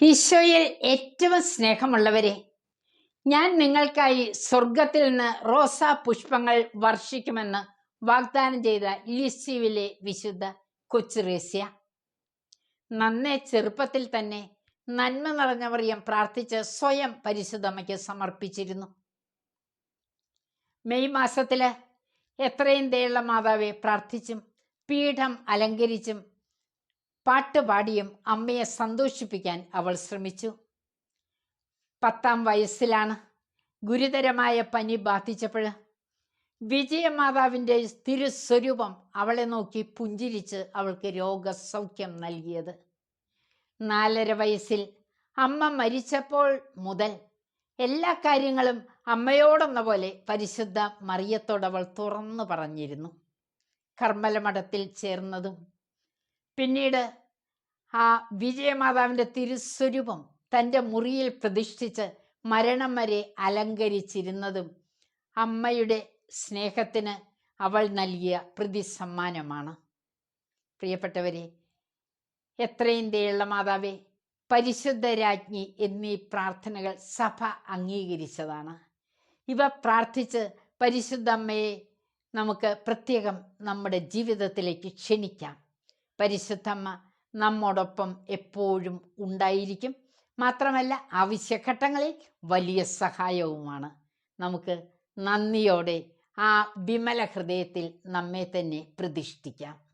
ഈശോയിൽ ഏറ്റവും സ്നേഹമുള്ളവരെ ഞാൻ നിങ്ങൾക്കായി സ്വർഗത്തിൽ നിന്ന് റോസാ പുഷ്പങ്ങൾ വർഷിക്കുമെന്ന് വാഗ്ദാനം ചെയ്ത ലിസ്യുവിലെ വിശുദ്ധ കൊച്ചുറേസ്യ നന്നേ ചെറുപ്പത്തിൽ തന്നെ നന്മ നിറഞ്ഞവറിയം പ്രാർത്ഥിച്ച് സ്വയം പരിശുദ്ധമ്മയ്ക്ക് സമർപ്പിച്ചിരുന്നു. മെയ് മാസത്തിൽ എത്രയും ദയുള്ള മാതാവെ പ്രാർത്ഥിച്ചും പീഠം അലങ്കരിച്ചും പാട്ടുപാടിയും അമ്മയെ സന്തോഷിപ്പിക്കാൻ അവൾ ശ്രമിച്ചു. പത്താം വയസ്സിലാണ് ഗുരുതരമായ പനി ബാധിച്ചപ്പോൾ വിജയമാതാവിന്റെ തിരുസ്വരൂപം അവളെ നോക്കി പുഞ്ചിരിച്ച് അവൾക്ക് രോഗസൗഖ്യം നൽകിയത്. നാലര വയസ്സിൽ അമ്മ മരിച്ചപ്പോൾ മുതൽ എല്ലാ കാര്യങ്ങളും അമ്മയോടെന്ന പോലെ പരിശുദ്ധ മറിയത്തോടവൾ തുറന്നു പറഞ്ഞിരുന്നു. കർമ്മലമഠത്തിൽ ചേർന്നതും പിന്നീട് ആ വിജയമാതാവിന്റെ തിരുസ്വരൂപം തന്റെ മുറിയിൽ പ്രതിഷ്ഠിച്ച് മരണം വരെ അലങ്കരിച്ചിരുന്നതും അമ്മയുടെ സ്നേഹത്തിന് അവൾ നൽകിയ പ്രതിസമ്മാനമാണ്. പ്രിയപ്പെട്ടവരെ എത്രയും ദയുള്ള മാതാവേ പരിശുദ്ധ രാജ്ഞി എന്നീ പ്രാർത്ഥനകൾ സഭ അംഗീകരിച്ചതാണ്. ഇവ പ്രാർത്ഥിച്ച് പരിശുദ്ധ അമ്മയെ നമുക്ക് പ്രത്യേകം നമ്മുടെ ജീവിതത്തിലേക്ക് ക്ഷണിക്കാം. പരിശുദ്ധമ്മ നമ്മോടൊപ്പം എപ്പോഴും ഉണ്ടായിരിക്കും. മാത്രമല്ല ആവശ്യഘട്ടങ്ങളിൽ വലിയ സഹായവുമാണ്. നമുക്ക് നന്ദിയോടെ ആ വിമല ഹൃദയത്തിൽ നമ്മെ തന്നെ പ്രതിഷ്ഠിക്കാം.